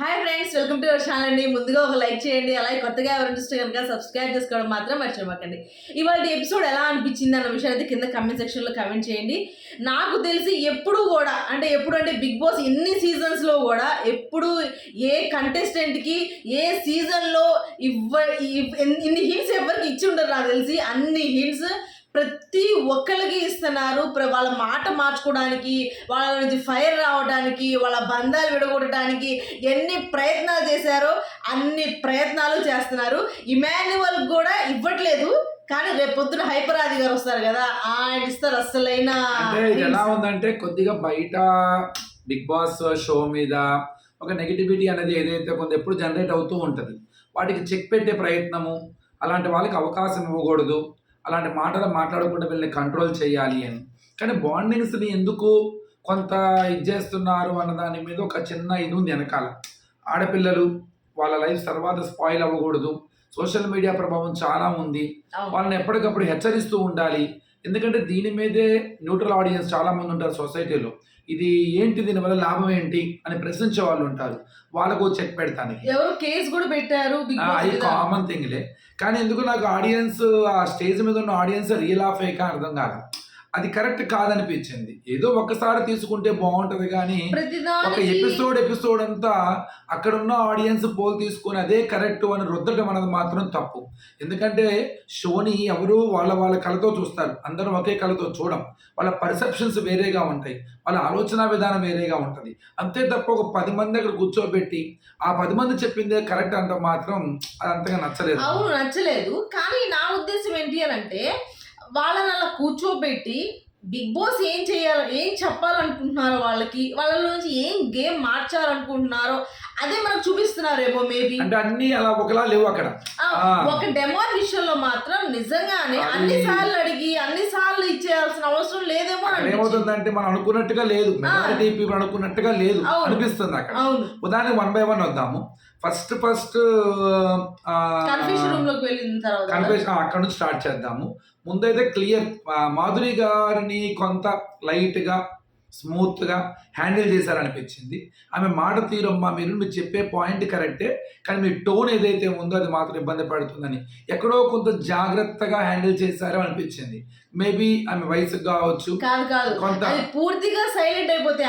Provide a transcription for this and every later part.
Hi friends welcome to our channel అండి. ముందుగా ఒక లైక్ చేయండి. అలాగే కొత్తగా ఎవరు చూస్తే కనుక సబ్స్క్రైబ్ చేసుకోవడం మాత్రం మర్చిపోకండి. ఇవాళ ఎపిసోడ్ ఎలా అనిపించింది అన్న విషయం అయితే కింద కమెంట్ సెక్షన్లో కమెంట్ చేయండి. నాకు తెలిసి ఎప్పుడు కూడా అంటే ఎప్పుడు అంటే బిగ్ బాస్ ఎన్ని సీజన్స్లో కూడా ఎప్పుడు ఏ కంటెస్టెంట్కి ఏ సీజన్లో ఇవ్వ ఇన్ని హింట్స్ ఎవరికి ఇచ్చి ఉంటారు నాకు తెలిసి అన్ని హింట్స్ ప్రతి ఒక్కరికి ఇస్తున్నారు. వాళ్ళ మాట మార్చుకోవడానికి వాళ్ళ నుంచి ఫైర్ రావడానికి వాళ్ళ బంధాలు విడగొట్టడానికి ఎన్ని ప్రయత్నాలు చేశారో అన్ని ప్రయత్నాలు చేస్తున్నారు. ఇమాన్యువల్ కూడా ఇవ్వట్లేదు. కానీ రేపు పొద్దున హైపరాది గారు వస్తారు కదా ఆయన ఇస్తారు అస్సలైన ఎలా ఉందంటే కొద్దిగా బయట బిగ్ బాస్ షో మీద ఒక నెగిటివిటీ అనేది ఏదైతే కొంత ఎప్పుడు జనరేట్ అవుతూ ఉంటుంది. వాటికి చెక్ పెట్టే ప్రయత్నము అలాంటి వాళ్ళకి అవకాశం ఇవ్వకూడదు. అలాంటి మాటలు మాట్లాడకుండా వీళ్ళని కంట్రోల్ చేయాలి అని. కానీ బాండింగ్స్ని ఎందుకు కొంత ఇది చేస్తున్నారు అన్న దాని మీద ఒక చిన్న ఇది ఉంది వెనకాల. ఆడపిల్లలు వాళ్ళ లైఫ్ తర్వాత స్పాయిల్ అవ్వకూడదు. సోషల్ మీడియా ప్రభావం చాలా ఉంది. వాళ్ళని ఎప్పటికప్పుడు హెచ్చరిస్తూ ఉండాలి. ఎందుకంటే దీని మీదే న్యూట్రల్ ఆడియన్స్ చాలా మంది ఉంటారు సొసైటీలో ఇది ఏంటి? దీనివల్ల లాభం ఏంటి? అని ప్రశ్నించే వాళ్ళు ఉంటారు. వాళ్ళకు చెక్ పెడతానికి ఎవరు కేసు కూడా పెట్టారు అది. కామన్ థింగ్లే కానీ ఎందుకు నాకు ఆడియన్స్ ఆ స్టేజ్ మీద ఉన్న ఆడియన్స్ రియల్ ఆఫ్ అయ్యాక అర్థం కాదు. అది కరెక్ట్ కాదనిపించింది. ఏదో ఒక్కసారి తీసుకుంటే బాగుంటది కానీ ఒక ఎపిసోడ్ ఎపిసోడ్ అంతా అక్కడ ఉన్న ఆడియన్స్ పోల్ తీసుకొని అదే కరెక్ట్ అని రుద్దడం అనేది మాత్రం తప్పు. ఎందుకంటే షోని ఎవరు వాళ్ళ వాళ్ళ కళతో చూస్తారు. అందరం ఒకే కళతో చూడం. వాళ్ళ పర్సెప్షన్స్ వేరేగా ఉంటాయి. వాళ్ళ ఆలోచన విధానం వేరేగా ఉంటుంది. అంతే తప్ప ఒక పది మంది అక్కడ కూర్చోబెట్టి ఆ పది మంది చెప్పిందే కరెక్ట్ అంటే మాత్రం అది అంతగా నచ్చలేదు. అవును నచ్చలేదు. కానీ నా ఉద్దేశం ఏంటి అని అంటే వాళ్ళని అలా కూర్చోబెట్టి బిగ్ బాస్ ఏం చేయాలి ఏం చెప్పాలనుకుంటున్నారో వాళ్ళకి వాళ్ళ నుంచి ఏం గేమ్ మార్చాలనుకుంటున్నారో అదే మనకు చూపిస్తున్నారేమో మేబీ. అంటే అన్ని అలా ఒకలా లేవు అక్కడ. ఒక డెమో విషయంలో మాత్రం నిజంగానే అన్ని సార్లు అడిగి అన్ని సార్లు ఇచ్చేయాల్సిన అవసరం లేదేమో. ఏమవుతుందంటే మనం అనుకున్నట్టుగా లేదు. మెజారిటీ పీపుల్ అనుకున్నట్టుగా లేదు. అనిపిస్తుంది అక్కడ. ఉదాహరణకి వన్ బై వన్ వద్దాము. ఫస్ట్ ఫస్ట్ కన్ఫ్యూషన్ రూమ్లోకి వెళ్ళిన తర్వాత. కన్ఫ్యూషన్ అక్కడ నుంచి స్టార్ట్ చేద్దాము. ముందైతే క్లియర్ మాధురి గారిని కొంత లైట్గా స్మూత్గా హ్యాండిల్ చేశారనిపించింది. ఆమె మాట తీరమ్మా మీరు మీరు చెప్పే పాయింట్ కరెక్టే కానీ మీ టోన్ ఏదైతే ఉందో అది మాత్రం ఇబ్బంది పడుతుందని. ఎక్కడో కొంత జాగ్రత్తగా హ్యాండిల్ చేశారో అనిపించింది. మేబీ ఆమె వయసు కావచ్చు. కాదు కాదు. కొంత పూర్తిగా సైలెంట్ అయిపోతే.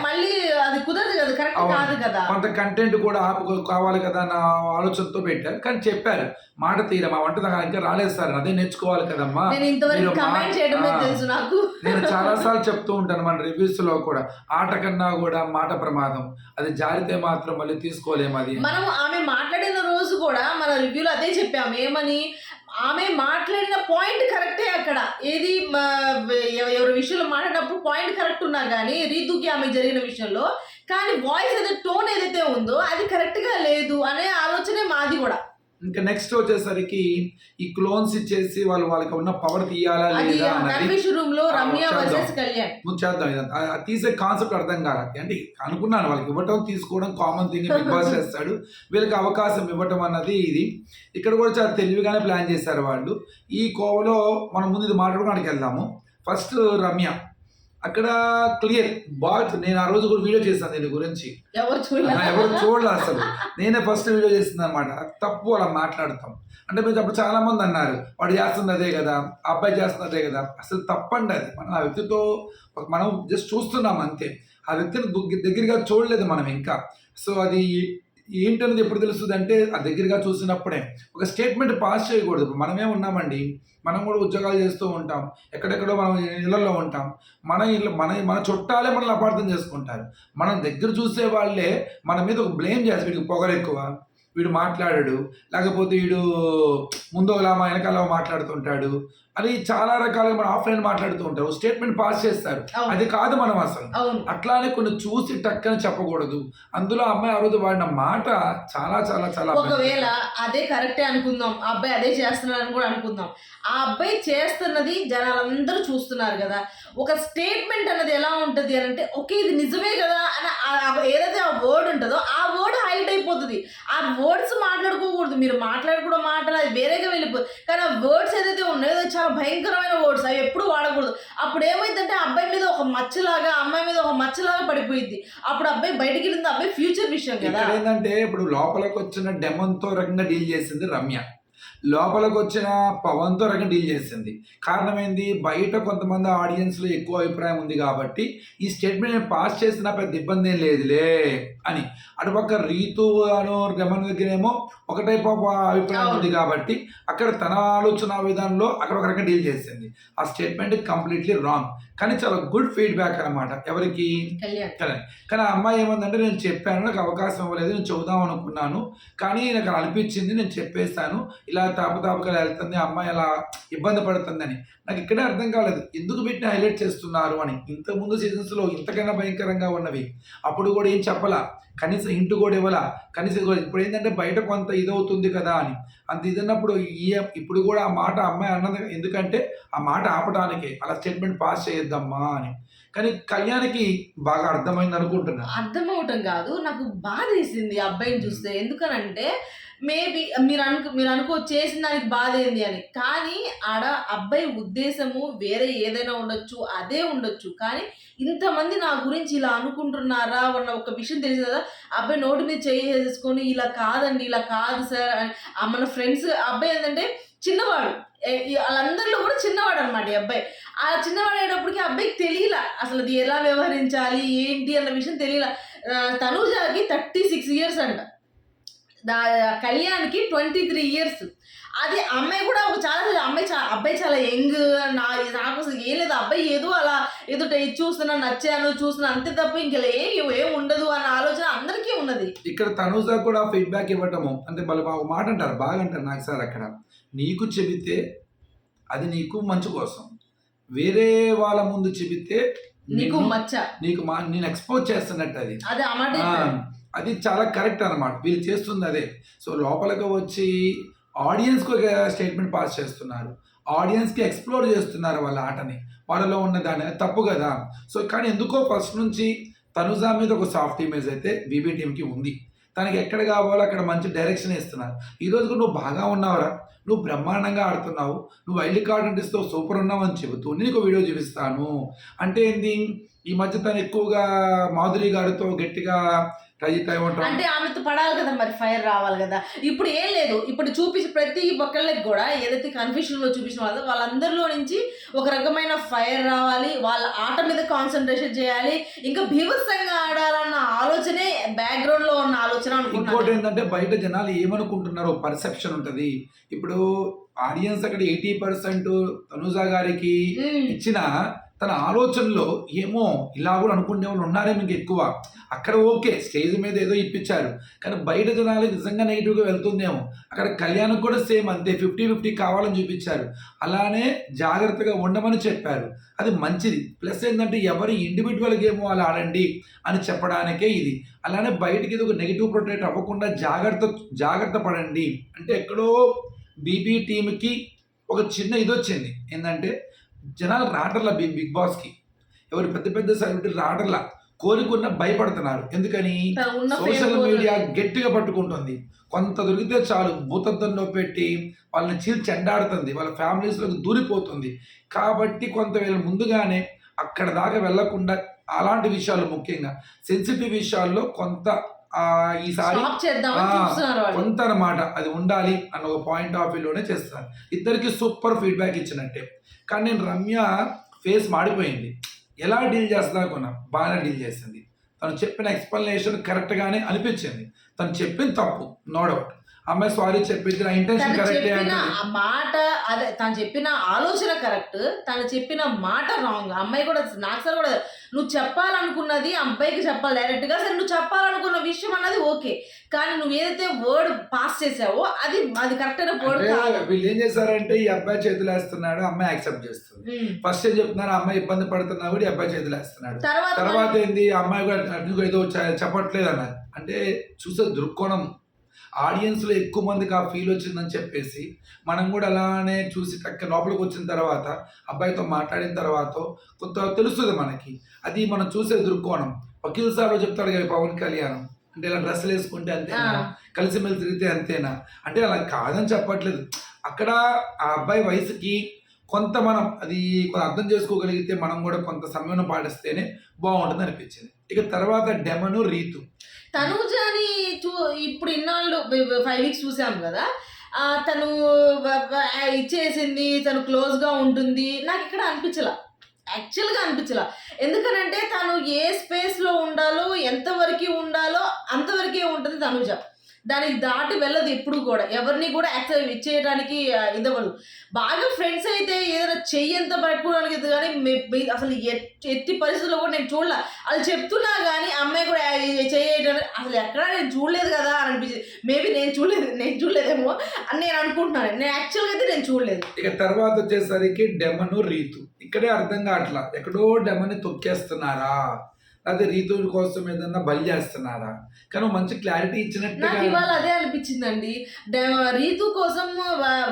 మళ్ళీ అది కుదరదు కదా కరెక్ట్. కాదు కదా. కొంత కంటెంట్ కూడా ఆపు కావాలి కదా నా ఆలోచనతో పెట్టారు. కానీ చెప్పారు మాట తీర మా వంట నాకు ఇంకా రాలేదు సార్ అదే నేర్చుకోవాలి కదమ్మా. నేను ఇంతవరకు మీరు మా- కమెంట్ చేయడమే ఆ. తెలుసు నాకు. నేను చాలా సార్లు చెప్తూ ఉంటాను మన రివ్యూస్లో కూడా ఆట కన్నా కూడా మాట ప్రమాదం. అది జారితే మాత్రం మళ్ళీ తీసుకోలేము అది మనం ఆమె మాట్లాడిన రోజు కూడా మన రివ్యూలో అదే చెప్పాము. ఏమని? ఆమె మాట్లాడిన పాయింట్ కరెక్టే అక్కడ. ఏది మా- ఎవరి విషయంలో మాట్లాడినప్పుడు పాయింట్ కరెక్ట్ ఉన్నా కానీ రీతుకి ఆమె జరిగిన విషయంలో కానీ వాయిస్ ఏదైతే టోన్ ఏదైతే ఉందో అది కరెక్ట్గా లేదు అనే ఆలోచనే మాది కూడా. ఇంకా నెక్స్ట్ వచ్చేసరికి ఈ క్లోన్స్ ఇచ్చేసి వాళ్ళు వాళ్ళకి ఉన్న పవర్ తీయాలా లేదా చేద్దాం. తీసే కాన్సెప్ట్ అర్థం కాదు అంటే అనుకున్నాను వాళ్ళకి ఇవ్వటం తీసుకోవడం కామన్ థింగ్ బిగ్ బాస్ చేస్తాడు. వీళ్ళకి అవకాశం ఇవ్వటం అన్నది ఇది. ఇక్కడ కూడా చాలా తెలివిగానే ప్లాన్ చేశారు వాళ్ళు. ఈ కోవలో మనం ముందు ఇది మాట్లాడుకోవడానికి వెళ్దాము. ఫస్ట్ రమ్య అక్కడ క్లియర్ బాగా నేను ఆ రోజు కూడా వీడియో చేశాను దీని గురించి. ఎవరు ఆ, చూడాలి ఎవరు చూడలే అసలు. నేనే ఫస్ట్ వీడియో చేసింది అనమాట తప్పు అలా మాట్లాడతాం. అంటే మీరు అప్పుడు చాలా మంది అన్నారు వాడు చేస్తుంది అదే కదా అబ్బాయి చేస్తుంది అదే కదా. అసలు తప్పండి అది. మనం ఆ వ్యక్తితో మనం జస్ట్ చూస్తున్నాం అంతే. ఆ వ్యక్తిని దగ్గరగా చూడలేదు మనం ఇంకా. సో అది ఏంటనేది ఎప్పుడు తెలుస్తుంది అంటే ఆ దగ్గరగా చూసినప్పుడే. ఒక స్టేట్మెంట్ పాస్ చేయకూడదు. మనమే ఉన్నామండి. మనం కూడా ఉద్యోగాలు చేస్తూ ఉంటాం. ఎక్కడెక్కడో మనం ఇళ్ళలో ఉంటాం. మన ఇల్లు మన మన చుట్టాలే మనల్ని అపార్థం చేసుకుంటారు. మనం దగ్గర చూసే వాళ్ళే మన మీద ఒక బ్లేమ్ చేస్తారు. వీడికి పొగరు ఎక్కువ. వీడు మాట్లాడాడు. లేకపోతే వీడు ముందు ఒకలా మా వెనకాల మాట్లాడుతుంటాడు. అని చాలా రకాలుగా మనం ఆఫ్లైన్ మాట్లాడుతూ ఉంటారు స్టేట్మెంట్ పాస్ చేస్తారు. అది కాదు మనం అసలు. అవును. అట్లానే కొన్ని చూసి టక్కని చెప్పకూడదు. అందులో అమ్మాయి ఆ రోజు వాడిన మాట చాలా చాలా చాలా ఒకవేళ అదే కరెక్టే అనుకుందాం. ఆ అబ్బాయి అదే చేస్తున్నాడని కూడా అనుకుందాం. ఆ అబ్బాయి చేస్తున్నది జనాలందరూ చూస్తున్నారు కదా. ఒక స్టేట్మెంట్ అన్నది ఎలా ఉంటది అని అంటే ఓకే ఇది నిజమే కదా అని ఏదైతే ఆ వర్డ్ ఉంటుందో ఆ వర్డ్ హైలైట్ అయిపోతుంది. ఆ వర్డ్స్ మాట్లాడుకోకూడదు. మీరు మాట్లాడుకోవడం మాటలు అది వేరేగా వెళ్ళిపోతుంది కానీ ఆ వర్డ్స్ ఏదైతే ఉన్నాయో చాలా భయంకరమైన వర్డ్స్ అవి ఎప్పుడు వాడకూడదు. అప్పుడు ఏమైందంటే అబ్బాయి మీద ఒక మచ్చలాగా అమ్మాయి మీద ఒక మచ్చలాగా పడిపోయింది. అప్పుడు అబ్బాయి బయటికి వెళ్ళింది. అబ్బాయి ఫ్యూచర్ విషయం కదా. ఏంటంటే ఇప్పుడు లోపలికి వచ్చిన డెమన్తో రకంగా డీల్ చేసింది రమ్య. లోపలికి వచ్చిన పవన్తో రకంగా డీల్ చేసింది. కారణం ఏంది? బయట కొంతమంది ఆడియన్స్లో ఎక్కువ అభిప్రాయం ఉంది కాబట్టి ఈ స్టేట్మెంట్ నేను పాస్ చేసిన పెద్ద ఇబ్బంది ఏం లేదులే అని. అటుపక్క రీతు అను డెమన్ దగ్గరేమో ఒక టైప్ ఆఫ్ అభిప్రాయం ఉంది కాబట్టి అక్కడ తన ఆలోచన విధానంలో అక్కడ ఒక రకంగా డీల్ చేసింది. ఆ స్టేట్మెంట్ కంప్లీట్లీ రాంగ్ కానీ చాలా గుడ్ ఫీడ్బ్యాక్ అనమాట ఎవరికి? కళ్యాణ్. కానీ ఆ అమ్మాయి ఏమందంటే నేను చెప్పాను నాకు అవకాశం ఇవ్వలేదు నేను చెబుదాం అనుకున్నాను. కానీ నాకు అనిపించింది నేను చెప్పేస్తాను ఇలా తాపతాపగా వెళ్తుంది అమ్మాయి అలా ఇబ్బంది పడుతుందని. నాకు ఇక్కడే అర్థం కాలేదు. ఎందుకు వీటిని హైలైట్ చేస్తున్నారు అని. ఇంతకుముందు సీజన్స్లో ఇంతకన్నా భయంకరంగా ఉన్నవి. అప్పుడు కూడా ఏం చెప్పలా? కనీసం ఇంటి కూడా ఇవ్వలా? కనీసం కూడా ఇప్పుడు ఏంటంటే బయట కొంత ఇదవుతుంది కదా అని. అంత ఇదన్నప్పుడు ఈ ఇప్పుడు కూడా ఆ మాట అమ్మాయి అన్నది ఎందుకంటే ఆ మాట ఆపడానికే అలా స్టేట్మెంట్ పాస్ చేయొద్దమ్మా అని. కానీ కళ్యాణ్కి బాగా అర్థమైంది అనుకుంటున్నా. అర్థం అవటం కాదు నాకు బాధ వేసింది అబ్బాయిని చూస్తే. ఎందుకనంటే మేబీ మీరు అనుకో మీరు అనుకో చేసిన దానికి బాధ ఏంది అని. కానీ ఆడ అబ్బాయి ఉద్దేశము వేరే ఏదైనా ఉండొచ్చు అదే ఉండొచ్చు. కానీ ఇంతమంది నా గురించి ఇలా అనుకుంటున్నారా అన్న ఒక విషయం తెలిసింది కదా. అబ్బాయి నోటి మీద చేసుకొని ఇలా కాదండి ఇలా కాదు సార్ మన ఫ్రెండ్స్ అబ్బాయి ఏంటంటే చిన్నవాడు. వాళ్ళందరిలో కూడా చిన్నవాడు అనమాట ఈ అబ్బాయి. ఆ చిన్నవాడు అయ్యేటప్పటికి ఆ అబ్బాయికి తెలియల అసలు అది ఎలా వ్యవహరించాలి ఏంటి అన్న విషయం తెలియల. తనుజాకి థర్టీ సిక్స్ ఇయర్స్ అంట. దా కళ్యాణ్కి ట్వంటీ త్రీ ఇయర్స్. అది అమ్మాయి కూడా ఒక చాలా అమ్మాయి చాలా అబ్బాయి చాలా యంగ్ నా నాకు అసలు ఏం లేదు. అబ్బాయి ఏదో అలా ఏదో చూస్తున్నా నచ్చాను చూస్తున్నా అంతే తప్ప ఇంకా ఏం ఏం ఉండదు అన్న ఆలోచన అందరికీ ఉన్నది. ఇక్కడ తనుజ కూడా ఫీడ్బ్యాక్ ఇవ్వటము అంటే వాళ్ళు ఒక మాట అంటారు బాగా అంటారు నాకు సార్ అక్కడ. నీకు చెబితే అది నీకు మంచి కోసం. వేరే వాళ్ళ ముందు చెబితే నీకు మచ్చ. నీకు మా నేను ఎక్స్పోజ్ చేస్తున్నట్టు అది. అది చాలా కరెక్ట్ అన్నమాట. వీళ్ళు చేస్తుంది అదే. సో లోపలికి వచ్చి ఆడియన్స్కి ఒక స్టేట్మెంట్ పాస్ చేస్తున్నారు. ఆడియన్స్కి ఎక్స్ప్లోర్ చేస్తున్నారు వాళ్ళ ఆటని. వాళ్ళలో ఉన్న అది తప్పు కదా. సో కానీ ఎందుకో ఫస్ట్ నుంచి తనుజా మీద ఒక సాఫ్ట్ ఇమేజ్ అయితే బీబీ టీంకి ఉంది. తనకి ఎక్కడ కావాలో అక్కడ మంచి డైరెక్షన్ ఇస్తున్నారు. ఈరోజు కూడా నువ్వు బాగా ఉన్నావురా. నువ్వు బ్రహ్మాండంగా ఆడుతున్నావు. నువ్వు వైల్డ్ కార్డ్ అంటే సూపర్ ఉన్నావు అని చెబుతూ నేను ఒక వీడియో చూపిస్తాను. అంటే ఏంది? ఈ మధ్య తను ఎక్కువగా మాధురి గారితో గట్టిగా అంటే ఆమెతో పడాలి కదా మరి ఫైర్ రావాలి కదా. ఇప్పుడు ఏం లేదు ఇప్పుడు చూపించి ప్రతి ఒక్కళ్ళకి కూడా ఏదైతే కన్ఫ్యూషన్లో చూపించిన వాళ్ళు వాళ్ళందరిలో నుంచి ఒక రకమైన ఫైర్ రావాలి వాళ్ళ ఆట మీద కాన్సన్ట్రేషన్ చేయాలి ఇంకా భీభత్సంగా ఆడాలన్న ఆలోచనే బ్యాక్గ్రౌండ్లో ఉన్న ఆలోచన ఇంకోటి ఏంటంటే బయట జనాలు ఏమనుకుంటున్నారో పర్సెప్షన్ ఉంటది. ఇప్పుడు ఆడియన్స్ అక్కడ ఎయిటీ పర్సెంట్ తనుజా గారికి. ఇచ్చిన తన ఆలోచనలో ఏమో ఇలా కూడా అనుకునే వాళ్ళు ఉన్నారే మీకు ఎక్కువ. అక్కడ ఓకే స్టేజ్ మీద ఏదో ఇప్పించారు. కానీ బయట జనాలకి నిజంగా నెగిటివ్గా వెళ్తుందేమో. అక్కడ కళ్యాణం కూడా సేమ్ అంతే ఫిఫ్టీ ఫిఫ్టీ కావాలని చూపించారు. అలానే జాగ్రత్తగా ఉండమని చెప్పారు. అది మంచిది. ప్లస్ ఏంటంటే ఎవరి ఇండివిజువల్ గేమ్ వాళ్ళు ఆడండి అని చెప్పడానికే ఇది. అలానే బయటికి ఇది ఒక నెగిటివ్ ప్రొటెక్ట్ అవ్వకుండా జాగ్రత్త జాగ్రత్త పడండి. అంటే ఎక్కడో బీబీ టీంకి ఒక చిన్న ఇది వచ్చింది ఏంటంటే జనాలు రాటర్ల బిగ్ బిగ్ బాస్కి. ఎవరు పెద్ద పెద్ద సెలబ్రిటీ రాటర్ల కోరుకున్న భయపడుతున్నారు. ఎందుకని? Social media. గట్టిగా పట్టుకుంటుంది. కొంత దొరికితే చాలు భూతత్వంలో పెట్టి వాళ్ళని చీల్ చెండాడుతుంది. వాళ్ళ ఫ్యామిలీస్లోకి దూరిపోతుంది. కాబట్టి కొంత వీళ్ళు ముందుగానే అక్కడ దాకా వెళ్ళకుండా అలాంటి విషయాలు ముఖ్యంగా. సెన్సిటివ్ విషయాల్లో కొంత ఈసారి స్టాప్ చేద్దామని ఆ, చూస్తున్నారు వాళ్ళు. కొంత అన్నమాట అది ఉండాలి అన్న ఒక పాయింట్ ఆఫ్ వ్యూలోనే చేస్తాను ఇద్దరికి సూపర్ ఫీడ్బ్యాక్ ఇచ్చినట్టే. కానీ నేను రమ్య ఫేస్ మాడిపోయింది. ఎలా డీల్ చేస్తుందా అనుకున్నా. బాగానే డీల్ చేసింది. తను చెప్పిన ఎక్స్ప్లెనేషన్ కరెక్ట్గానే అనిపించింది. తను చెప్పింది తప్పు నో డౌట్ అమ్మాయి సారీ చెప్పింది నా ఇంటెన్షన్ కరెక్టే చెప్పిన ఆ మాట అదే తను చెప్పిన ఆలోచన కరెక్ట్ తను చెప్పిన మాట రాంగ్ అమ్మాయి కూడా నాకు సార్ కూడా నువ్వు చెప్పాలనుకున్నది అబ్బాయికి చెప్పాలి. డైరెక్ట్గా సరే నువ్వు చెప్పాలనుకున్న విషయం అన్నది ఓకే. కానీ నువ్వు ఏదైతే వర్డ్ పాస్ చేసావో అది అది కరెక్ట్ అయిన వర్డ్ అంటే కాదు. వీళ్ళు ఏం చేశారంటే ఈ అబ్బాయి చేతులు వేస్తున్నాడు అమ్మాయి యాక్సెప్ట్ చేస్తుంది. ఉమ్. ఫస్ట్ ఏం చెప్తున్నారు అమ్మాయి ఇబ్బంది పడుతున్నా కూడా ఈ అబ్బాయి చేతులు వేస్తున్నాడు తర్వాత తర్వాత ఏంది అమ్మాయి కూడా అటు ఏదో చె- చెప్పట్లేదు అన్నారు అంటే చూసే దృక్కోణం ఆడియన్స్లో ఎక్కువ మందికి ఆ ఫీల్ వచ్చిందని చెప్పేసి మనం కూడా అలానే చూసి టక్క లోపలికి వచ్చిన తర్వాత అబ్బాయితో మాట్లాడిన తర్వాత కొంత తెలుస్తుంది మనకి. అది మనం చూసే దృక్కోణం. వకీల్ సార్ చెప్తాడు కదా పవన్ కళ్యాణ్ అంటే ఇలా డ్రెస్సులు వేసుకుంటే అంతేనా. కలిసిమెలిసి తిరిగితే అంతేనా? అంటే అలా కాదని చెప్పట్లేదు. అక్కడ ఆ అబ్బాయి వయసుకి కొంత మనం అది కొంత అర్థం చేసుకోగలిగితే మనం కూడా కొంత సమయం పాటిస్తేనే బాగుంటుంది అనిపించింది ఇక తర్వాత డెమను రీతు. తనుజాని చూ ఇప్పుడు ఇన్నాళ్ళు ఫైవ్ వీక్స్ చూసాం కదా. తను ఇచ్చేసింది తను క్లోజ్గా ఉంటుంది. నాకు ఇక్కడ అనిపించలా. యాక్చువల్గా అనిపించలా. ఎందుకనంటే తను ఏ స్పేస్లో ఉండాలో ఎంతవరకు ఉండాలో అంతవరకే ఉంటుంది తనుజ. దానికి దాటి వెళ్ళదు ఎప్పుడు కూడా. ఎవరిని కూడా యాక్సెప్ట్ ఇచ్చేయడానికి ఇదవ్వదు బాగా ఫ్రెండ్స్ అయితే ఏదైనా చెయ్యి ఎంత పట్టుకోవడానికి ఇది కానీ మే- అసలు ఎట్టి పరిస్థితుల్లో కూడా నేను చూడలే. అది చెప్తున్నా కానీ అమ్మాయి కూడా చేయడానికి అసలు ఎక్కడా నేను చూడలేదు కదా అని అనిపించింది. మేబీ నేను చూడలేదు నేను చూడలేదేమో అని నేను అనుకుంటున్నాను. నేను యాక్చువల్గా అయితే నేను చూడలేదు. ఇక తర్వాత వచ్చేసరికి డెమను రీతు. ఇక్కడే అర్థం కావట్లా. ఎక్కడో డెమని తొక్కేస్తున్నారా? అదే రీతు కోసం ఏదన్నా బలి చేస్తున్నారా? కానీ మంచి క్లారిటీ నాకు ఇవాళ అదే అనిపించిందండి. డె- రీతు కోసం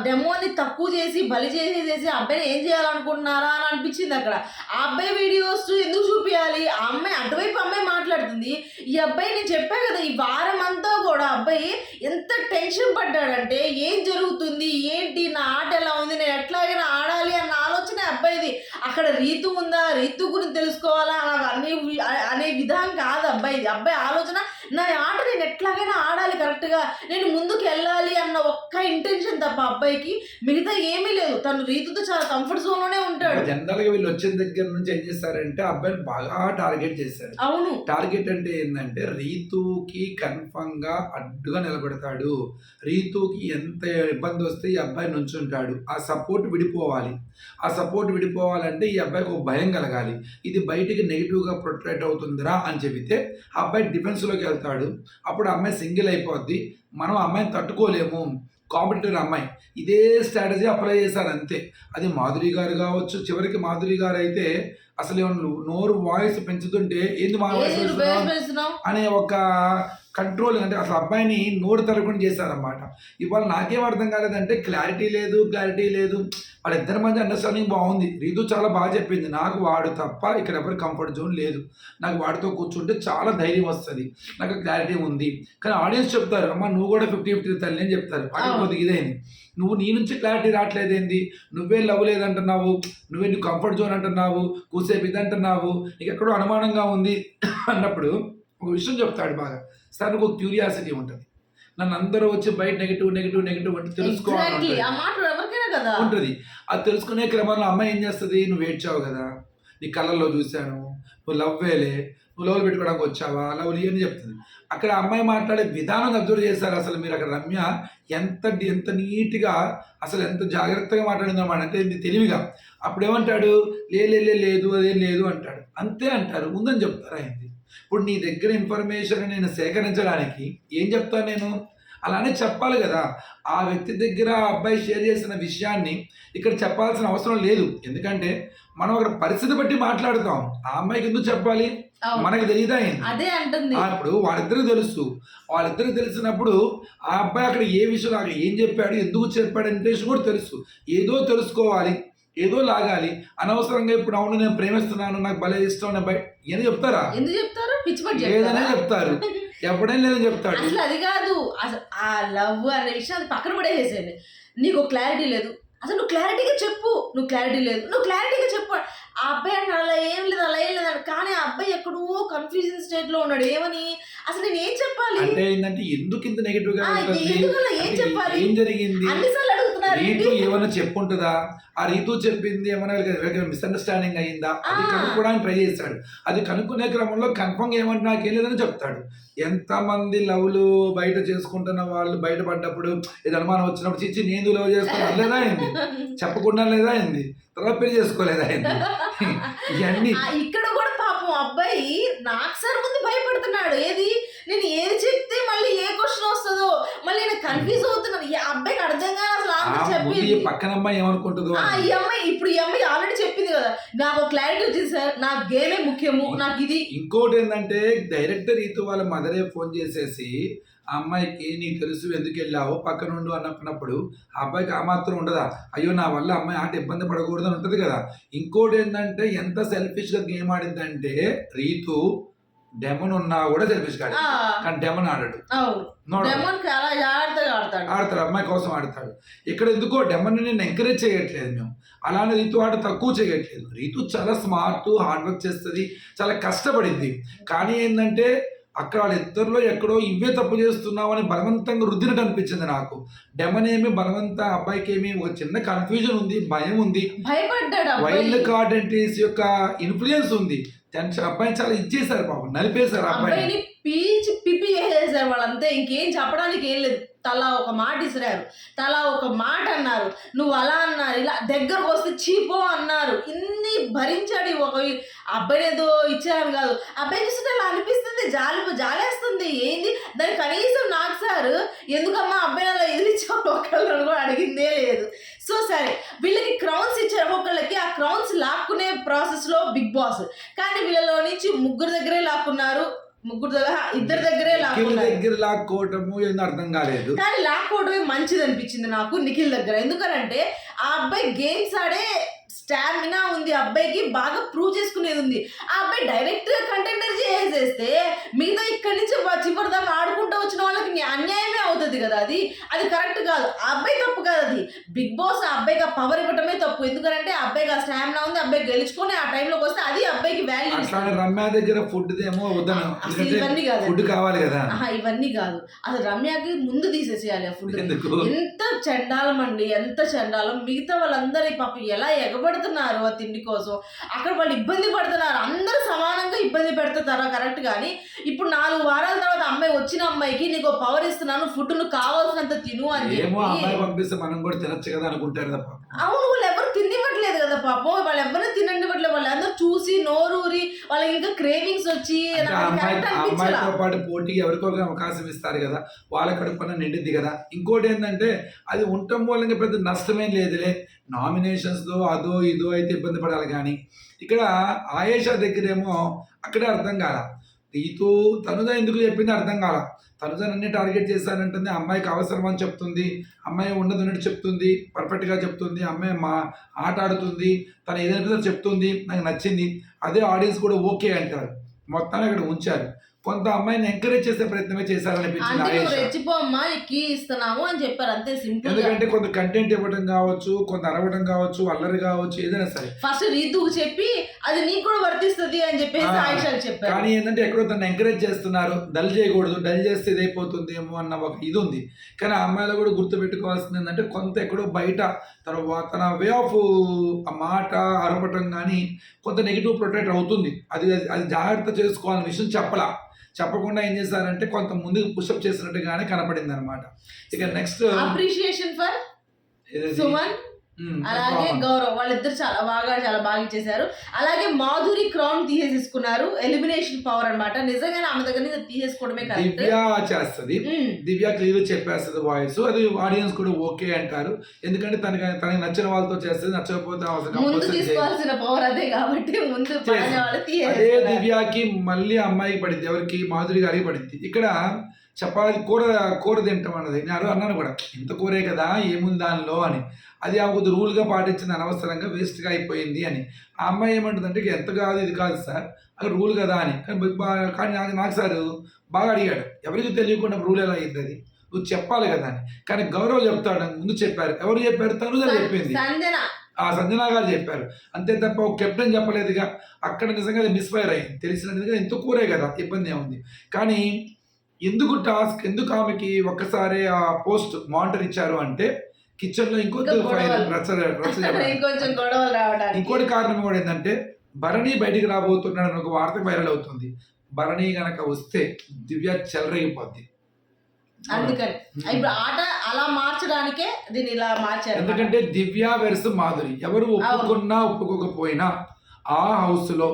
డెమోని తక్కువ చేసి బలి చేసి చేసి అబ్బాయిని ఏం చేయాలనుకుంటున్నారా అని అనిపించింది అక్కడ. ఆ అబ్బాయి వీడియోస్ ఎందుకు చూపించాలి ఆ అమ్మాయి అటువైపు అమ్మాయి మాట్లాడుతుంది. ఈ అబ్బాయి నేను చెప్పాను కదా ఈ వారం అంతా కూడా అబ్బాయి ఎంత టెన్షన్ పడ్డాడంటే ఏం జరుగుతుంది? ఏంటి? నా ఆట ఎలా ఉంది? నేను ఎట్లాగైనా ఆడాలి అన్న ఆలోచన అబ్బాయిది అక్కడ రీతు ఉందా? రీతు గురించి తెలుసుకోవాలా? అలా అనే వి- అనే విధానం కాదు అబ్బాయిది అబ్బాయి ఆలోచన నా ఆట నేను ఎట్లాగైనా ఆడాలి కరెక్ట్గా. నేను ముందుకు వెళ్ళాలి అన్న ఒక్క ఇంటెన్షన్ తప్ప అబ్బాయికి. మిగతా ఏమీ లేదు. తను రీతుతో చాలా కంఫర్ట్ జోన్లోనే ఉంటాడు. జనరల్గా వీళ్ళు వచ్చిన దగ్గర నుంచి ఏం చేస్తారంటే అబ్బాయిని బాగా టార్గెట్ చేశారు అవును. టార్గెట్ అంటే ఏంటంటే రీతుకి కన్ఫర్మ్గా అడ్డుగా నిలబెడతాడు. రీతుకి ఎంత ఇబ్బంది వస్తే ఈ అబ్బాయి నుంచుంటాడు. ఆ సపోర్ట్ విడిపోవాలి. ఆ సపోర్ట్ విడిపోవాలంటే ఈ అబ్బాయికి ఒక భయం కలగాలి. ఇది బయటికి నెగిటివ్గా ప్రొట్రాక్ట్ అవుతుందిరా అని చెబితే ఆ అబ్బాయి డిఫెన్స్లోకి వెళ్తాడు అప్పుడు అమ్మాయి సింగిల్ అయిపోద్ది. మనం అమ్మాయిని తట్టుకోలేము. కాంపిటేటర్ అమ్మాయి. ఇదే స్ట్రాటజీ అప్లై చేశారు అంతే. అది మాధురి గారు కావచ్చు చివరికి మాధురి గారు అయితే అసలు నోరు వాయిస్ పెంచుతుంటే ఏంది మా వాయిస్ అనే ఒక కంట్రోల్ అంటే అసలు అబ్బాయిని నోరు తరపున చేశారన్నమాట. ఇవాళ నాకేం అర్థం కాలేదంటే క్లారిటీ లేదు క్లారిటీ లేదు. వాళ్ళిద్దరి మధ్య అండర్స్టాండింగ్ బాగుంది. రీతు చాలా బాగా చెప్పింది. నాకు వాడు తప్ప ఇక్కడ ఎవరి కంఫర్ట్ జోన్ లేదు. నాకు వాడితో కూర్చుంటే చాలా ధైర్యం వస్తుంది. నాకు క్లారిటీ ఉంది. కానీ ఆడియన్స్ చెప్తారు అమ్మ నువ్వు కూడా ఫిఫ్టీ ఫిఫ్టీ తల్లి అని చెప్తారు. కొద్దిగా ఇదైంది. నువ్వు నీ నుంచి క్లారిటీ రావట్లేదేంది నువ్వే లవ్ లేదంటున్నావు. నువ్వే నీ కంఫర్ట్ జోన్ అంటున్నావు. కూసేపు ఇది అంటున్నావు. నీకు ఎక్కడో అనుమానంగా ఉంది అన్నప్పుడు ఒక విషయం చెప్తాడు బాగా. సార్ నాకు ఒక క్యూరియాసిటీ ఉంటుంది. నన్ను అందరూ వచ్చి బయట నెగిటివ్ నెగిటివ్ నెగిటివ్ అంటే తెలుసుకోవాలి ఉంటుంది. అది తెలుసుకునే క్రమంలో అమ్మాయి ఏం చేస్తుంది? నువ్వు ఏడ్చావు కదా? నీ కళ్ళల్లో చూశాను. నువ్వు లవ్వేలే. నువ్వు పెట్టుకోవడానికి వచ్చావా? లవ్ అని చెప్తుంది. అక్కడ అమ్మాయి మాట్లాడే విధానం అబ్జర్వ్ చేశారు అసలు మీరు అక్కడ రమ్య. ఎంత ఎంత నీట్గా అసలు ఎంత జాగ్రత్తగా మాట్లాడిందన్నమాట అంటే ఇది తెలివిగా. అప్పుడేమంటాడు? లేలే లే లే, లే, లేదు అదే లేదు అంటాడు. అంతే అంటారు. ఉందని చెప్తారు అయింది ఇప్పుడు నీ దగ్గర ఇన్ఫర్మేషన్ నేను సేకరించడానికి ఏం చెప్తాను నేను? అలానే చెప్పాలి కదా. ఆ వ్యక్తి దగ్గర ఆ అబ్బాయి షేర్ చేసిన విషయాన్ని ఇక్కడ చెప్పాల్సిన అవసరం లేదు. ఎందుకంటే మనం అక్కడ పరిస్థితి బట్టి మాట్లాడుతాం. ఆ అమ్మాయికి ఎందుకు చెప్పాలి? మనకి తెలియదా? అదే అంటుంది. ఆ ఇప్పుడు వాళ్ళిద్దరికి తెలుసు. వాళ్ళిద్దరికి తెలిసినప్పుడు ఆ అబ్బాయి అక్కడ ఏ విషయం నాకు ఏం చెప్పాడు ఎందుకు చెప్పాడు ఇంటెన్షన్ కూడా తెలుసు. ఏదో తెలుసుకోవాలి ఏదో లాగాలి. అనవసరంగా ఇప్పుడు అవును నేను ప్రేమిస్తున్నాను నాకు భలే ఇష్టం ఏదో చెప్తారా? ఎందుకు చెప్తారు? పిచ్చి పట్టి లేదనే చెప్తారా? చెప్తారు ఎప్పుడైనా లేదని చెప్తాడు. అసలు అది కాదు. అసలు ఆ లవ్ అనే విషయం అది పక్కన పడేసేసేయండి. నీకు క్లారిటీ లేదు. అసలు నువ్వు క్లారిటీగా చెప్పు. నువ్వు క్లారిటీ లేదు. నువ్వు క్లారిటీగా చెప్పు. ఆ అబ్బాయి అంటే అలా ఏం లేదు అలా ఏం లేదు. కానీ ఆ అబ్బాయి ఎక్కడో కన్ఫ్యూజన్ స్టేట్లో ఉన్నాడు. ఏమని? అసలు నేను ఏం చెప్పాలి? అంటే ఏంటంటే ఎందుకు ఇంత నెగిటివ్గా ఆ, ఉంటుంది? ఏం అంటే చెప్పాలి? ఏం జరిగింది? అన్నిసార్లు అడుగుతున్నారు ఏంటి? ఏమైనా చెప్పుంటుందా? ఆ రీతు చెప్పింది ఏమైనా మిస్అండర్స్టాండింగ్ అయిందా అది. కనుక్కోవడానికి ట్రై చేశాడు అది కనుక్కునే క్రమంలో కన్ఫర్మ్ ఏమంటే నాకేం లేదని చెప్తాడు. ఎంతమంది లవ్లు బయట చేసుకుంటున్న వాళ్ళు బయటపడ్డప్పుడు ఇది అనుమానం వచ్చినప్పుడు చిచ్చి నేను లవ్ చేసుకోవాలి లేదా అయింది చెప్పకుండా లేదా అయింది తర్వాత పెళ్ళి చేసుకోలేదా అయింది ఇవన్నీ ఇక్కడ కూడా పాపం అబ్బాయి నాకు సార్ ముందు భయపడుతున్నాడు. ఏది? నేను ఏది చెప్తే మళ్ళీ ఏ మళ్ళీ నేను కన్ఫ్యూజ్ అవుతున్నాను ఈ అబ్బాయికి అర్థం కాదు అసలు పక్కన అమ్మాయి ఏమనుకుంటుందో. ఈ అమ్మాయి ఇప్పుడు ఈ అమ్మాయి ఆల్రెడీ చెప్పింది కదా. నాకు క్లారిటీ వచ్చింది సార్. నాకు గేమే ముఖ్యము. నాకు ఇది ఇంకోటి ఏంటంటే డైరెక్టర్ రీతు వాళ్ళ మదరే ఫోన్ చేసేసి ఆ అమ్మాయికి నీకు తెలుసు ఎందుకు వెళ్ళావో? పక్కన ఉండు అన్నప్పుడు ఆ అబ్బాయికి ఆ మాత్రం ఉండదా? అయ్యో నా వల్ల అమ్మాయి ఆట ఇబ్బంది పడకూడదు అని ఉంటుంది కదా. ఇంకోటి ఏంటంటే ఎంత సెల్ఫిష్గా గేమ్ ఆడిందంటే రీతు డెమన్ ఉన్నా కూడా ఆ, కానీ డెమన్ ఆడాడు. ఆడతాడు. అమ్మాయి కోసం ఆడతాడు. ఇక్కడ ఎందుకో డెమన్ నేను ఎంకరేజ్ చేయట్లేదు మేము. అలానే రీతు ఆట తక్కువ చేయట్లేదు. రీతు చాలా స్మార్ట్ హార్డ్ వర్క్ చేస్తుంది చాలా కష్టపడింది. కానీ ఏంటంటే అక్కడ వాళ్ళిద్దరిలో ఎక్కడో ఇవే తప్పు చేస్తున్నామని బలవంతంగా రుద్దినట్టు అనిపించింది నాకు. డెమన్ ఏమి బలవంత అబ్బాయికి ఏమి ఒక చిన్న కన్ఫ్యూజన్ ఉంది భయం ఉంది. వైల్డ్ కార్డ్ ఎంట్రీస్ యొక్క ఇన్ఫ్లుయెన్స్ ఉంది. టెన్షన్ అబ్బాయిని చాలా ఇచ్చేసారు పాపం నలిపేశారు అబ్బాయిని. పీచి పిప్పి చేసేసారు వాళ్ళంతా ఇంకేం చెప్పడానికి ఏం లేదు. తలా ఒక మాట ఇసిరారు తలా ఒక మాట అన్నారు నువ్వు అలా అన్నారు ఇలా దగ్గరకు వస్తే చీపో అన్నారు. ఇన్ని భరించాడు ఒక అబ్బాయి ఏదో ఇచ్చారని కాదు. అబ్బాయి చూస్తే అలా అనిపిస్తుంది జాలి జాలేస్తుంది ఏంది? దాని కనీసం నాకు సార్ ఎందుకమ్మా అబ్బాయి అలా ఎదిరించావు? ఒకళ్ళని కూడా అడిగిందే లేదు. సో సరే వీళ్ళకి క్రౌన్స్ ఇచ్చారు. ఒక్కొక్కళ్ళకి ఆ క్రౌన్స్ లాక్కునే ప్రాసెస్లో బిగ్ బాస్ కానీ వీళ్ళలో నుంచి ముగ్గురు దగ్గరే లాక్కున్నారు. ముగ్గురు దగ్గర ఇద్దరు దగ్గరే దగ్గర లాక్కోవటము ఏందో అర్థం కాలేదు. కానీ లాక్కోవడమే మంచిది అనిపించింది నాకు నిఖిల్ దగ్గర. ఎందుకనంటే ఆ అబ్బాయి గేమ్స్ ఆడే స్టామినా ఉంది. ఆ అబ్బాయికి బాగా ప్రూవ్ చేసుకునేది ఉంది. ఆ అబ్బాయి డైరెక్ట్గా కంటెండర్ చేసేస్తే మిగతా ఇక్కడి నుంచి చివరి దాకా ఆడుకుంటూ వచ్చిన వాళ్ళకి అన్యాయమే అవుతుంది కదా అది. అది కరెక్ట్ కాదు. ఆ అబ్బాయి తప్పు కాదు అది. బిగ్ బాస్ ఆ అబ్బాయికి ఆ పవర్ ఇవ్వటమే తప్పు. ఎందుకంటే ఆ అబ్బాయికి ఆ స్టామినా ఉంది. అబ్బాయి గెలుచుకొని ఆ టైంలోకి వస్తే అది అబ్బాయికి వాల్యూ అట్లానే రమ్య దగ్గర ఫుడ్ ఏమో వద్దను. అసలు ఇవన్నీ కాదు. ఫుడ్ కావాలి కదా. ఇవన్నీ కాదు. అసలు రమ్యకి ముందు తీసేసేయాలి ఆ ఫుడ్ ఎంత చండాలం అండి ఎంత చండాలం. మిగతా వాళ్ళందరూ పాపం ఎలా ఎగబడుతున్నారు ఆ తిండి కోసం? అక్కడ వాళ్ళు ఇబ్బంది పడుతున్నారు. అందరూ సమానంగా ఇబ్బంది పెడుతున్నారు కరెక్ట్ కానీ ఇప్పుడు నాలుగు వారాల తర్వాత అమ్మాయి వచ్చిన అమ్మాయికి నీకు పవర్ ఇస్తున్నాను ఫుడ్ నువ్వు కావాల్సినంత తిను అని పంపిస్తే మనం కూడా తినచ్చు కదా అనుకుంటారు అవును వాళ్ళు ఎవరు తినివ్వట్లేదు కదా పాపం. వాళ్ళు ఎవరు తిననివ్వట్లేదు. వాళ్ళు అందరూ చూసి నోరూరి వాళ్ళకి ఇంకా క్రేవింగ్స్ వచ్చి. అమ్మాయితో పాటు పోటీకి ఎవరికో అవకాశం ఇస్తారు కదా వాళ్ళ కడుపున నిండిద్ది కదా. ఇంకోటి ఏంటంటే అది ఉండటం మూలంగా పెద్ద నష్టమేం లేదులే. నామినేషన్స్లో అదో ఇదో అయితే ఇబ్బంది పడాలి కానీ. ఇక్కడ ఆయేషా దగ్గరేమో అక్కడే అర్థం కాల. దీతో తనుజ ఎందుకు చెప్పింది అర్థం కాల. తనుజ అన్ని టార్గెట్ చేశానంటుంది అమ్మాయికి అవసరం అని చెప్తుంది అమ్మాయి ఉన్నది ఉన్నట్టు చెప్తుంది పర్ఫెక్ట్గా చెప్తుంది అమ్మాయి మా ఆట ఆడుతుంది తను ఏదైనా చెప్తుంది నాకు నచ్చింది అదే ఆడియన్స్ కూడా ఓకే అంటారు. మొత్తాన్ని అక్కడ ఉంచారు. కొంత అమ్మాయిని ఎంకరేజ్ చేసే ప్రయత్నమే చేశారనిపించింది అంటే నువ్వు ఆయేషా రెచ్చిపో అమ్మా ఈ కీ ఇస్తున్నాము అని చెప్పారు అంతే సింపుల్ ఎందుకంటే కొంత కంటెంట్ ఇవ్వడం కావచ్చు కొంత అరవడం కావచ్చు అల్లరి కావచ్చు ఏదైనా సరే. ఫస్ట్ రీతుకు చెప్పి అది నీకు కూడా వర్తిస్తుంది అని చెప్పేసి ఆ, ఆయుషాకి చెప్పారు. కానీ ఏంటంటే ఎక్కడో తను ఎంకరేజ్ చేస్తున్నారు డల్ చేయకూడదు డల్ చేస్తే ఇదైపోతుందేమో అన్న ఒక ఇది ఉంది. కానీ ఆ అమ్మాయిలో కూడా గుర్తుపెట్టుకోవాల్సింది ఏంటంటే కొంత ఎక్కడో బయట తన వా- తన వే ఆఫ్ ఆ మాట అరవటం కానీ కొంత నెగిటివ్ ప్రొటెక్ట్ అవుతుంది. అది అది జాగ్రత్త చేసుకోవాలన్న విషయం చెప్పలా. చెప్పకుండా ఏం చేశారంటే కొంత ముందుకు పుషప్ చేసినట్టుగానే కనపడింది అనమాట ఇక నెక్స్ట్ అప్రిషియేషన్ ఫర్ సుమన్ అలాగే గౌరవ్. వాళ్ళిద్దరు చాలా బాగా చాలా బాగా ఇచ్చేసారు అలాగే మాధురి క్రౌన్ తీసేసుకున్నారు ఎలిమినేషన్ పవర్ అన్నమాట. నిజంగానే ఆమె దగ్గర నుంచి తీసేసుకోవడమే కరెక్ట్ దివ్య చేస్తుంది. దివ్య క్లియర్ చెప్పేస్తుంది వాయిస్ అది ఆడియన్స్ కూడా ఓకే అంటారు. ఎందుకంటే తనకి తనకి నచ్చిన వాళ్ళతో చేస్తుంది నచ్చకపోతే అవసరం ముందు. తీసుకోవాల్సిన పవర్ అదే కాబట్టి ముందు అదే. దివ్యకి మళ్ళీ అమ్మాయికి పడింది. ఎవరికి? మాధురి గారికి పడింది. ఇక్కడ చెప్పాలి కూర కూర తింటాం అన్నది. నేను అన్నాను కూడా ఇంత కూరే కదా? ఏముంది దానిలో? అని. అది ఆ కొద్ది రూల్గా పాటించింది అనవసరంగా వేస్ట్గా అయిపోయింది అని. ఆ అమ్మాయి ఏమంటుందంటే "ఇక ఎంత కాదు ఇది కాదు సార్. అది రూల్ కదా అని. కానీ కానీ నాకు నాకు సార్ బాగా అడిగాడు. ఎవరికి తెలియకుండా రూల్ ఎలా అయింది అది? నువ్వు చెప్పాలి కదా అని. కానీ గౌరవ్ చెప్తాడు ముందు చెప్పారు. ఎవరు చెప్పారు? తను చెప్పింది. ఆ సంజనా గారు చెప్పారు. అంతే తప్ప ఒక కెప్టెన్ చెప్పలేదుగా అక్కడ నిజంగా అది మిస్ఫైర్ అయింది తెలిసినట్టుగా ఎంతో కూరే కదా ఇబ్బంది ఏముంది? కానీ ఎందుకు టాస్క్ ఎందుకు ఆమెకి ఒక్కసారి ఆ పోస్ట్ మానిటర్ ఇచ్చారు అంటే కిచెన్లో. ఇంకొంచెం గొడవలు రావడానికి. ఇంకోటి కారణం కూడా ఏంటంటే భరణి బయటికి రాబోతున్నాడని ఒక వార్త వైరల్ అవుతుంది. భరణి గనక వస్తే దివ్య చెలరేగిపోద్ది. అందుకని. ఇప్పుడు ఆట అలా మార్చడానికే దీన్ని ఇలా మార్చారు ఎందుకంటే దివ్య వెర్స్ మాధురి. ఎవరు ఒప్పుకున్నా ఒప్పుకోకపోయినా ఆ హౌస్లో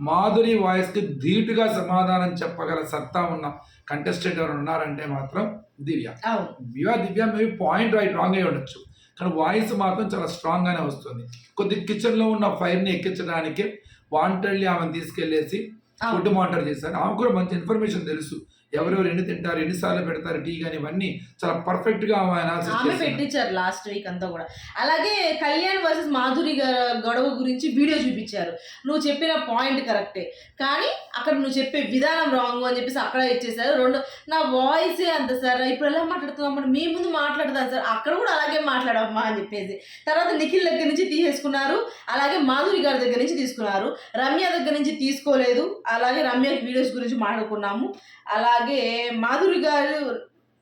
మాధురి వాయిస్కి ధీటుగా సమాధానం చెప్పగల సత్తా ఉన్న కంటెస్టెంట్ ఎవరు ఉన్నారంటే మాత్రం Divya. Divya Divya maybe point right wrong అయి ఉండొచ్చు. కానీ వాయిస్ మాత్రం చాలా స్ట్రాంగ్ గానే వస్తుంది. కొద్ది కిచెన్లో ఉన్న ఫైర్ని ఎక్కించడానికి వాంటెడ్లీ ఆమెను తీసుకెళ్ళేసి ఫుడ్ మానిటర్ చేశారు. ఆమెకు కూడా మంచి ఇన్ఫర్మేషన్ తెలుసు. ఎవరెవరు ఎన్ని తింటారు ఎన్నిసార్లు పెడతారు టీ కానీ ఇవన్నీ చాలా పర్ఫెక్ట్గా ఆమె. పెట్టించారు లాస్ట్ వీక్ అంతా కూడా. అలాగే కళ్యాణ్ వర్సెస్ మాధురి గారి గొడవ గురించి వీడియో చూపించారు. నువ్వు చెప్పిన పాయింట్ కరెక్టే కానీ అక్కడ నువ్వు చెప్పే విధానం రాంగ్ అని చెప్పేసి అక్కడ ఇచ్చేసారు రెండు నా వాయిసే అంత సార్ ఇప్పుడు ఎలా మాట్లాడుతున్నాం మీ ముందు మాట్లాడతాను సార్ అక్కడ కూడా అలాగే మాట్లాడమ్మా అని చెప్పేసి. తర్వాత నిఖిల్ దగ్గర నుంచి తీసేసుకున్నారు. అలాగే మాధురి గారి దగ్గర నుంచి తీసుకున్నారు. రమ్య దగ్గర నుంచి తీసుకోలేదు. అలాగే రమ్య వీడియోస్ గురించి మాట్లాడుకున్నాము. అలాగే అలాగే మాధురి గారు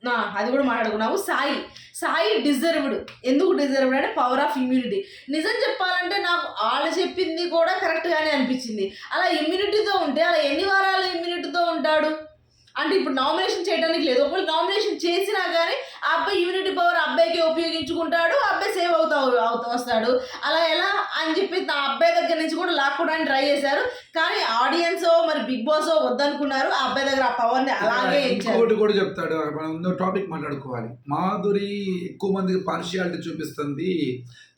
నా అది కూడా మాట్లాడుకున్నావు సాయి సాయి డిజర్వ్డ్ ఎందుకు డిజర్వ్డ్ అంటే పవర్ ఆఫ్ ఇమ్యూనిటీ నిజం చెప్పాలంటే నాకు వాళ్ళు చెప్పింది కూడా కరెక్ట్గానే అనిపించింది. అలా ఇమ్యూనిటీతో ఉంటే అలా ఎన్ని వారాలు ఇమ్యూనిటీతో ఉంటాడు? అంటే ఇప్పుడు నామినేషన్ చేయడానికి లేదు. ఒకవేళ నామినేషన్ చేసినా కానీ అబ్బాయి ఇమ్యూనిటీ పవర్ అబ్బాయికి ఉపయోగించుకుంటాడు అబ్బాయి సేవ్ అవుతా అవుతా వస్తాడు. అలా ఎలా అని చెప్పి నా అబ్బాయి దగ్గర నుంచి కూడా లాక్కోవడానికి ట్రై చేశారు. కానీ ఆడియన్స్ మరి బిగ్ బాస్ వద్దనుకున్నారు. ఆ అబ్బాయి దగ్గర ఆ పవర్ని అలాగే ఇంకొకటి కూడా చెప్తాడు. మనం టాపిక్ మాట్లాడుకోవాలి. మాధురి ఎక్కువ మందికి పార్షియాలిటీ చూపిస్తుంది.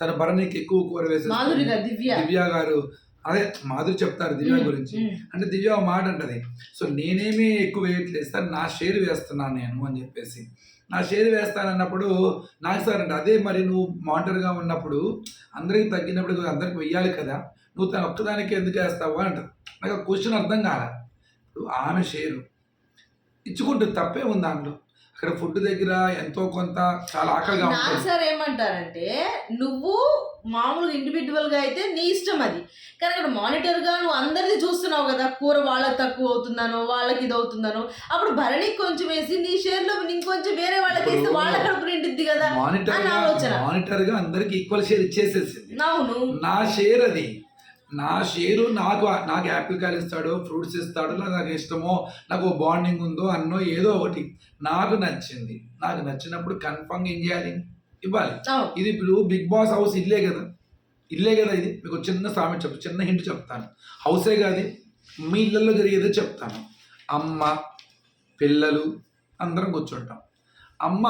తన భరణికి ఎక్కువ కూర వేసేస్తుంది. మాధురి గారు దివ్య. దివ్య గారు. అదే మాధురి చెప్తారు దివ్య గురించి. అంటే దివ్య మాట అంటది. సో నేనేమి ఎక్కువ వేయట్లేదు. సార్ నా షేర్ వేస్తున్నాను నేను అని చెప్పేసి. నా షేర్ వేస్తానన్నప్పుడు నాకు సార్ అంటే అదే మరి నువ్వు మానిటర్గా ఉన్నప్పుడు అందరికి తగ్గినప్పుడు అందరికి వెయ్యాలి కదా. నువ్వు తన ఒక్కదానికి ఎందుకు వేస్తావు అంటది. నాకు క్వశ్చన్ అర్థం కాలే. ఇప్పుడు ఆమె షేరు. ఇచ్చుకుంటుంది తప్పే ఉంది దాంట్లో. అక్కడ ఫుడ్ దగ్గర ఎంతో కొంత చాలా ఆకలిగా ఉంటుంది. సార్ ఏమంటారంటే నువ్వు మామూలుగా ఇండివిజువల్గా అయితే నీ ఇష్టం అది. కానీ అక్కడ మానిటర్గా నువ్వు అందరిది చూస్తున్నావు కదా కూర వాళ్ళకి తక్కువ అవుతుందనో వాళ్ళకి ఇది అవుతుందనో. అప్పుడు భరణికి కొంచెం వేసి నీ షేర్లో ఇంకొంచెం వేరే వాళ్ళకి వేస్తే వాళ్ళ కడుపు నిండిద్ది కదా మానిటర్ అని ఆలోచన. మానిటర్గా అందరికి ఈక్వల్ షేర్ ఇచ్చేసేసింది. అవును. నా షేర్ అది. నా షేరు నాకు నాకు యాపిల్ కాయలు ఇస్తాడు ఫ్రూట్స్ ఇస్తాడు నాకు ఇష్టమో నాకు బాండింగ్ ఉందో అన్నో ఏదో ఒకటి నాకు నచ్చింది. నాకు నచ్చినప్పుడు కన్ఫామ్గా ఏం చేయాలి? ఇవ్వాలి. ఇది ఇప్పుడు బిగ్ బాస్ హౌస్ ఇల్లే కదా. ఇల్లే కదా ఇది. మీకు చిన్న సామెత చెప్తాను చిన్న హింట్ చెప్తాను. హౌసే కాదు మీ ఇళ్ళల్లో జరిగేదే చెప్తాను. అమ్మ పిల్లలు అందరం కూర్చుంటాం. అమ్మ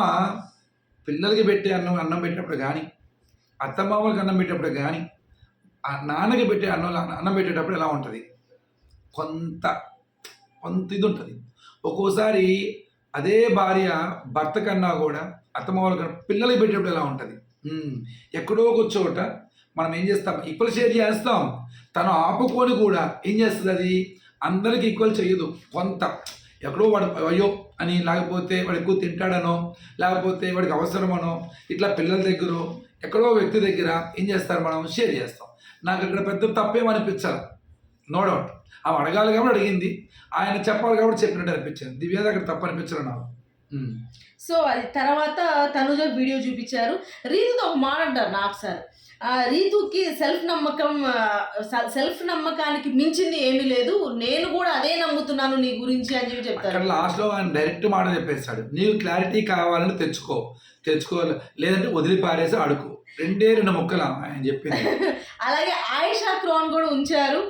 పిల్లలకి పెట్టే అన్నం అన్నం పెట్టినప్పుడు కానీ అత్తమామలకి అన్నం పెట్టేటప్పుడు కానీ ఆ నాన్నకి పెట్టే అన్నం అన్నం పెట్టేటప్పుడు ఎలా ఉంటుంది? కొంత కొంత ఇది ఉంటుంది. ఒక్కోసారి అదే భార్య భర్త కన్నా కూడా అత్తమ్మ కన్నా పిల్లలకి పెట్టేటప్పుడు ఎలా ఉంటుంది? ఎక్కడో ఒక చోట మనం ఏం చేస్తాం? ఈక్వల్ షేర్ చేస్తాం. తను ఆపుకొని కూడా ఏం చేస్తుంది అది? అందరికి ఈక్వల్ చేయదు. కొంత ఎక్కడో వాడు అయ్యో అని లేకపోతే వాడు ఎక్కువ తింటాడనో లేకపోతే వాడికి అవసరమనో ఇట్లా పిల్లల దగ్గర ఎక్కడో వ్యక్తి దగ్గర ఏం చేస్తారు మనం? షేర్ చేస్తాం. నాకు ఇక్కడ పెద్ద తప్పేం అనిపించాలి నో డౌట్ ఆమె అడగాలి కాబట్టి అడిగింది. ఆయన చెప్పాలి కాబట్టి చెప్పినట్టు అనిపించింది. దివ్య దగ్గర తప్పు అనిపించడం నాకు. సో అది తర్వాత తనుజ వీడియో చూపించారు. రీతుతో ఒక మాట అంటారు నాకు సార్. ఆ రీతుకి సెల్ఫ్ నమ్మకం సెల్ఫ్ నమ్మకానికి మించింది ఏమీ లేదు. నేను కూడా అదే నమ్ముతున్నాను నీ గురించి అని చెప్పి అక్కడ లాస్ట్లో ఆయన డైరెక్ట్ మాట చెప్పేస్తాడు. నీకు క్లారిటీ కావాలని తెచ్చుకో. తెచ్చుకోవాలి. లేదంటే వదిలి పారేసి అడుగు. రెండే రెండు ముక్కలు ఆయన చెప్పింది. అలాగే ఆయిషా క్రోన్ కూడా ఉంచారు.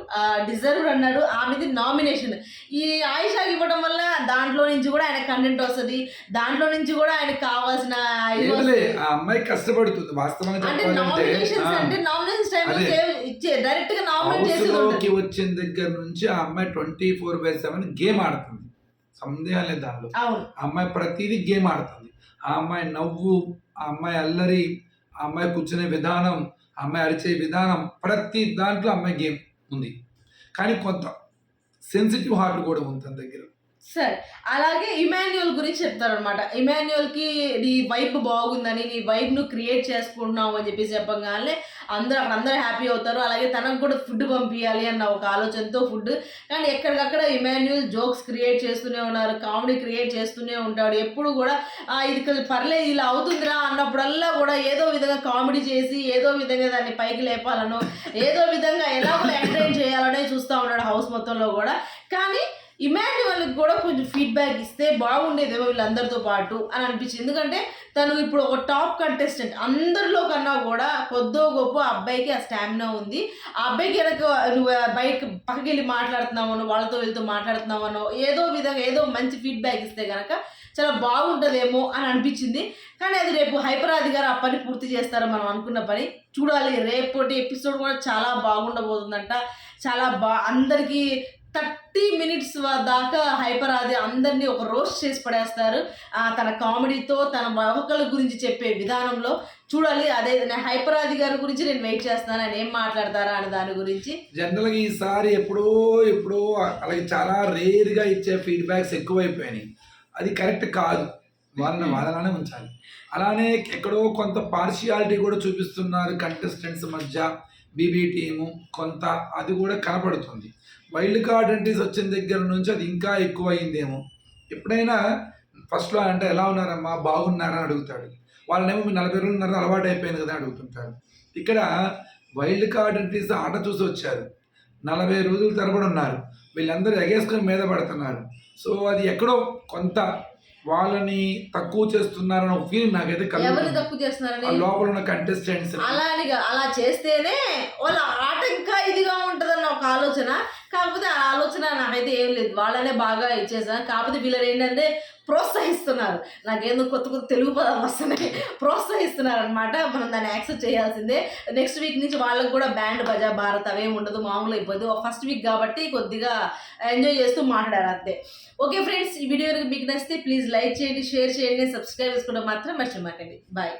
డిజర్వ్ అన్నాడు. ఆమెది నామినేషన్. ఈ ఆయిషాకి ఇవ్వడం వల్ల దాంట్లో నుంచి కూడా ఆయన కంటెంట్ వస్తుంది. దాంట్లో నుంచి కూడా ఆయనకు కావాల్సిన అమ్మాయి కష్టపడుతుంది. వాస్తవంగా అంటే నామినేషన్స్ నామినేషన్స్ ఇచ్చే డైరెక్ట్గా నామినేట్ హౌస్లోకి వచ్చిన దగ్గర నుంచి ఆ అమ్మాయి twenty four by seven game ఆడుతుంది. సందేహం లేదు ఆ అమ్మాయి ప్రతిదీ గేమ్ ఆడుతుంది. ఆ అమ్మాయి నవ్వు ఆ అమ్మాయి అల్లరి ఆ అమ్మాయి కూర్చునే విధానం అమ్మాయి అరిచే విధానం ప్రతి దాంట్లో అమ్మాయి గేమ్ ఉంది. కానీ కొంత సెన్సిటివ్ హార్ట్ కూడా ఉంది తన దగ్గర. సరే. అలాగే ఇమాన్యుయల్ గురించి చెప్తారనమాట ఇమాన్యుయల్కి నీ వైబ్ బాగుందని నీ వైబ్ను క్రియేట్ చేసుకుంటున్నావు అని చెప్పేసి చెప్పగానే అందరూ అక్కడ అందరూ హ్యాపీ అవుతారు. అలాగే తనకు కూడా ఫుడ్ పంపించాలి అన్న ఒక ఆలోచనతో ఫుడ్. కానీ ఎక్కడికక్కడ ఇమాన్యుయల్ జోక్స్ క్రియేట్ చేస్తూనే ఉన్నారు కామెడీ క్రియేట్ చేస్తూనే ఉంటాడు. ఎప్పుడు కూడా ఇది పర్లేదు ఇలా అవుతుందిరా అన్నప్పుడల్లా కూడా ఏదో విధంగా కామెడీ చేసి ఏదో విధంగా దాన్ని పైకి లేపాలనో ఏదో విధంగా ఎలా ఎంటర్టైన్ చేయాలనే చూస్తూ ఉన్నాడు హౌస్ మొత్తంలో కూడా. కానీ ఇమాన్యువల్కి కూడా కొంచెం ఫీడ్బ్యాక్ ఇస్తే బాగుండేదేమో వీళ్ళందరితో పాటు అని అనిపించింది. ఎందుకంటే తను ఇప్పుడు ఒక టాప్ కంటెస్టెంట్. అందరిలో కన్నా కూడా కొద్దో గొప్ప ఆ అబ్బాయికి ఆ స్టామినా ఉంది. ఆ అబ్బాయికి వెనక నువ్వు బైక్ పక్కకి వెళ్ళి మాట్లాడుతున్నావనో వాళ్ళతో వీళ్ళతో మాట్లాడుతున్నావనో ఏదో విధంగా ఏదో మంచి ఫీడ్బ్యాక్ ఇస్తే కనుక చాలా బాగుంటుందేమో అని అనిపించింది. కానీ అది రేపు హైపరాది గారు ఆ పని పూర్తి చేస్తారని మనం అనుకున్న పని చూడాలి. రేపటి ఎపిసోడ్ కూడా చాలా బాగుండబోతుందంట. చాలా బా అందరికీ థర్టీ మినిట్స్ దాకా హైపర్ ఆది అందరినీ ఒక రోస్ట్ చేసి పడేస్తారు. తన కామెడీతో తన ఒక్కొక్కరి గురించి చెప్పే విధానంలో. చూడాలి అదే నేను హైపర్ ఆది గారి గురించి నేను వెయిట్ చేస్తాను ఆయన ఏం మాట్లాడతారా అనే దాని గురించి. జనరల్గా ఈసారి ఎప్పుడో ఎప్పుడో అలాగే చాలా రేర్గా ఇచ్చే ఫీడ్బ్యాక్స్ ఎక్కువైపోయినాయి. అది కరెక్ట్ కాదు. వాళ్ళని వాళ్ళలానే ఉంచాలి. అలానే ఎక్కడో కొంత పార్షియాలిటీ కూడా చూపిస్తున్నారు కంటెస్టెంట్స్ మధ్య బీబీ టీము కొంత అది కూడా కనపడుతుంది. వైల్డ్ కార్డ్ ఎంట్రీస్ వచ్చిన దగ్గర నుంచి అది ఇంకా ఎక్కువ అయిందేమో ఎప్పుడైనా ఫస్ట్లో అంటే ఎలా ఉన్నారమ్మా? బాగున్నారా? అని అడుగుతాడు. వాళ్ళనేమో మీరు నలభై రోజులు ఉన్నారు అలవాటు అయిపోయింది కదా అడుగుతుంటారు. ఇక్కడ వైల్డ్ కార్డ్ ఎంట్రీస్ ఆట చూసి వచ్చారు. నలభై రోజుల తరబడి ఉన్నారు. వీళ్ళందరూ ఎగేసుకొని మీద పడుతున్నారు. సో అది ఎక్కడో కొంత వాళ్ళని తక్కువ చేస్తున్నారని ఒక ఫీలింగ్ నాకైతే కలుగుతుంది. తప్పు చేస్తున్నారని లోపల ఉన్న కంటెస్టెంట్స్ అలా అలా చేస్తేనే వాళ్ళ ఆట ఇంకా ఇదిగా ఉంటుందన్న ఒక ఆలోచన. కాకపోతే ఆ ఆలోచన నాకైతే ఏం లేదు. వాళ్ళనే బాగా ఇచ్చేసాను కాకపోతే వీళ్ళని ఏంటంటే ప్రోత్సహిస్తున్నారు. నాకేందో కొత్త కొత్త తెలుగు పదాలు వస్తున్నాయి. ప్రోత్సహిస్తున్నారు అనమాట మనం దాన్ని యాక్సెప్ట్ చేయాల్సిందే. నెక్స్ట్ వీక్ నుంచి వాళ్ళకి కూడా బ్యాండ్ బజా భారత్ అవేం ఉండదు. మామూలు అయిపోద్ది. ఫస్ట్ వీక్ కాబట్టి కొద్దిగా ఎంజాయ్ చేస్తూ మాట్లాడారు అంతే. ఓకే ఫ్రెండ్స్ ఈ వీడియో మీకు నచ్చితే ప్లీజ్ లైక్ చేయండి షేర్ చేయండి సబ్స్క్రైబ్ చేసుకోవడం మాత్రం మర్చిపోకండి. బాయ్.